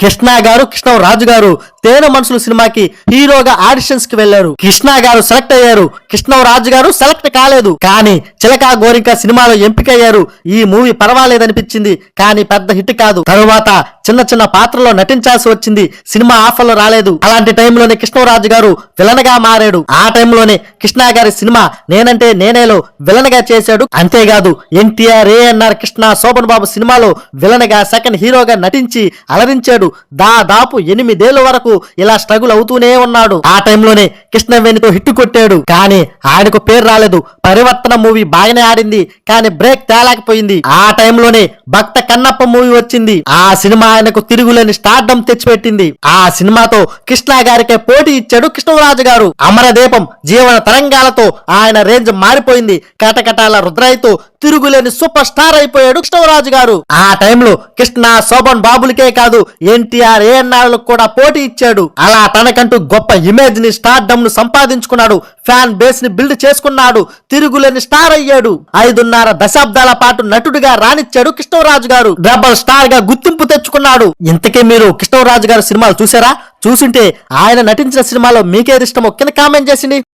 కృష్ణ గారు కృష్ణరాజు గారు తేనె మనుషులు సినిమాకి హీరోగా ఆడిషన్స్కి వెళ్ళారు కృష్ణ గారు సెలెక్ట్ అయ్యారు. కృష్ణరాజు గారు సెలెక్ట్ కాలేదు. కానీ చిలకా గోరింక సినిమాలో ఎంపికయ్యారు. ఈ మూవీ పర్వాలేదనిపించింది. కానీ పెద్ద హిట్ కాదు. తరువాత చిన్న చిన్న పాత్రలో నటించాల్సి వచ్చింది. సినిమా ఆఫర్లు రాలేదు. అలాంటి టైంలోనే కృష్ణరాజు గారు విలన్గా మారాడు. ఆ టైంలోనే కృష్ణ గారి సినిమా నేనంటే నేనేలో విలన్గా చేశాడు. అంతేకాదు ఎన్టీఆర్ ఏఎన్ఆర్ కృష్ణ శోభన్ బాబు సినిమాలో విలన్గా సెకండ్ హీరోగా నటించి అలరించాడు. దాదాపు ఎనిమిదేళ్ళ వరకు ఇలా స్ట్రగుల్ అవుతూనే ఉన్నాడు. ఆ టైంలోనే కృష్ణవేణితో హిట్ కొట్టాడు. కానీ ఆయనకు పేరు రాలేదు. పరివర్తన మూవీ బాగానే ఆడింది. కానీ బ్రేక్ తేలేకపోయింది. ఆ టైంలోనే భక్త కన్నప్ప మూవీ వచ్చింది. ఆ సినిమా ఆయనకు తిరుగులేని స్టార్డం తెచ్చిపెట్టింది. ఆ సినిమాతో కృష్ణ గారికే పోటీ ఇచ్చాడు కృష్ణరాజు గారు. అమరదీపం జీవన తరంగాలతో ఆయన రేంజ్ మారిపోయింది. కటకటాల రుద్రాయితో తిరుగులేని సూపర్ స్టార్ అయిపోయాడు కృష్ణరాజు గారు. ఆ టైంలో కృష్ణ శోభన్ బాబులకే కాదు ఎన్టీఆర్ ఏఎన్ఆర్ కూడా పోటీ ఇచ్చాడు. అలా తనకంటూ గొప్ప ఇమేజ్ని స్టార్డం ను సంపాదించుకున్నాడు. ఫ్యాన్ బేస్ని బిల్డ్ చేసుకున్నాడు. తిరుగులేని స్టార్ అయ్యాడు. ఐదున్నర దశాబ్దాల పాటు నటుడిగా రాణించాడు కృష్ణరాజు గారు. డబల్ స్టార్గా గుర్తింపు తెచ్చుకున్నాడు. ఇంతకీ మీరు కృష్ణరాజు గారి సినిమాలు చూసారా? చూసుంటే ఆయన నటించిన సినిమాలో మీకేది ఇష్టమో కింద కామెంట్ చేసింది.